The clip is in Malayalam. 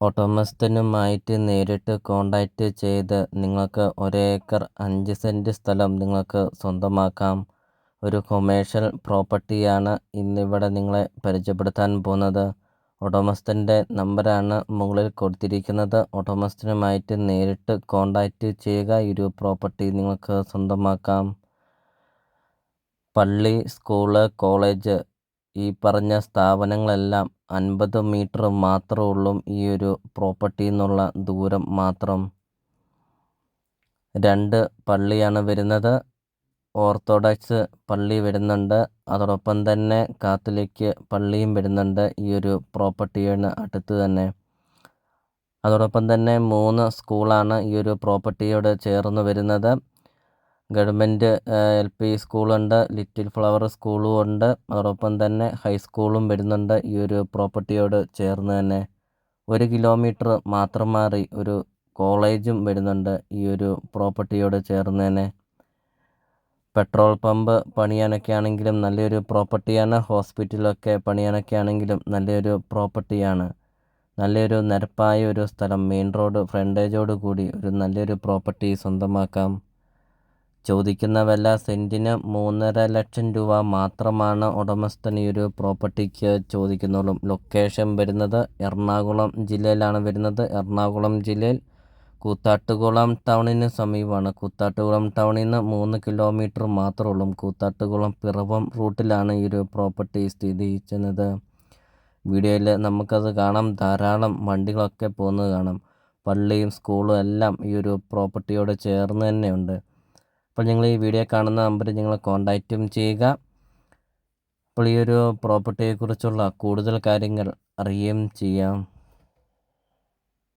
ഉടമസ്ഥനുമായിട്ട് നേരിട്ട് കോൺടാക്റ്റ് ചെയ്ത് നിങ്ങൾക്ക് ഒരേക്കർ അഞ്ച് സെന്റ് സ്ഥലം നിങ്ങൾക്ക് സ്വന്തമാക്കാം. ഒരു കൊമേഴ്ഷ്യൽ പ്രോപ്പർട്ടിയാണ് ഇന്നിവിടെ നിങ്ങളെ പരിചയപ്പെടുത്താൻ പോകുന്നത്. ഉടമസ്ഥന്റെ നമ്പറാണ് മുകളിൽ കൊടുത്തിരിക്കുന്നത്. ഉടമസ്ഥനുമായിട്ട് നേരിട്ട് കോൺടാക്റ്റ് ചെയ്യുക. ഈ ഒരു പ്രോപ്പർട്ടി നിങ്ങൾക്ക് സ്വന്തമാക്കാം. പള്ളി സ്കൂൾ കോളേജ് ഈ പറഞ്ഞ സ്ഥാപനങ്ങളെല്ലാം അൻപത് മീറ്റർ മാത്രമേ ഉള്ളൂ ഈ ഒരു പ്രോപ്പർട്ടിയിൽ നിന്നുള്ള ദൂരം മാത്രം. രണ്ട് പള്ളിയാണ് വരുന്നത്. ഓർത്തഡോക്സ് പള്ളി വരുന്നുണ്ട്. അതോടൊപ്പം തന്നെ കാത്തലിക് പള്ളിയും വരുന്നുണ്ട് ഈ ഒരു പ്രോപ്പർട്ടിയാണ് അടുത്ത് തന്നെ. അതോടൊപ്പം തന്നെ മൂന്ന് സ്കൂളാണ് ഈ ഒരു പ്രോപ്പർട്ടിയോട് ചേർന്ന് വരുന്നത്. ഗവൺമെന്റ് എൽ പി സ്കൂളുണ്ട് ലിറ്റിൽ ഫ്ലവർ സ്കൂളും ഉണ്ട്. അതോടൊപ്പം തന്നെ ഹൈസ്കൂളും വരുന്നുണ്ട് ഈ ഒരു പ്രോപ്പർട്ടിയോട് ചേർന്ന് തന്നെ. ഒരു കിലോമീറ്റർ മാത്രം മാറി ഒരു കോളേജും വരുന്നുണ്ട് ഈ ഒരു പ്രോപ്പർട്ടിയോട് ചേർന്ന് തന്നെ. പെട്രോൾ പമ്പ് പണിയാനൊക്കെ ആണെങ്കിലും നല്ലൊരു പ്രോപ്പർട്ടിയാണ്. ഹോസ്പിറ്റലൊക്കെ പണിയാനൊക്കെ ആണെങ്കിലും നല്ലൊരു പ്രോപ്പർട്ടിയാണ്. നല്ലൊരു നിരപ്പായ ഒരു സ്ഥലം മെയിൻ റോഡ് ഫ്രണ്ടേജോട് കൂടി ഒരു നല്ലൊരു പ്രോപ്പർട്ടി സ്വന്തമാക്കാം. ചോദിക്കുന്ന വില സെന്റിന് മൂന്നര ലക്ഷം രൂപ മാത്രമാണ് ഉടമസ്ഥൻ ഈ ഒരു പ്രോപ്പർട്ടിക്ക് ചോദിക്കുന്നുള്ളൂ. ലൊക്കേഷൻ വരുന്നത് എറണാകുളം ജില്ലയിലാണ് വരുന്നത്. എറണാകുളം ജില്ലയിൽ കൂത്താട്ടുകുളം ടൗണിന് സമീപമാണ്. കൂത്താട്ടുകുളം ടൗണിൽ നിന്ന് മൂന്ന് കിലോമീറ്റർ മാത്രമേ ഉള്ളൂ. കൂത്താട്ടുകുളം പിറവം റൂട്ടിലാണ് ഈ ഒരു പ്രോപ്പർട്ടി സ്ഥിതി ചെയ്യുന്നത്. വീഡിയോയിൽ നമുക്കത് കാണാം. ധാരാളം വണ്ടികളൊക്കെ പോകുന്നത് കാണാം. പള്ളിയും സ്കൂളും എല്ലാം ഈ ഒരു പ്രോപ്പർട്ടിയോട് ചേർന്ന് തന്നെയുണ്ട്. അപ്പോൾ നിങ്ങൾ ഈ വീഡിയോ കാണുന്ന നമ്പറിൽ നിങ്ങൾ കോൺടാക്റ്റും ചെയ്യുക. അപ്പോൾ ഈ ഒരു പ്രോപ്പർട്ടിയെക്കുറിച്ചുള്ള കൂടുതൽ കാര്യങ്ങൾ അറിയുകയും ചെയ്യാം.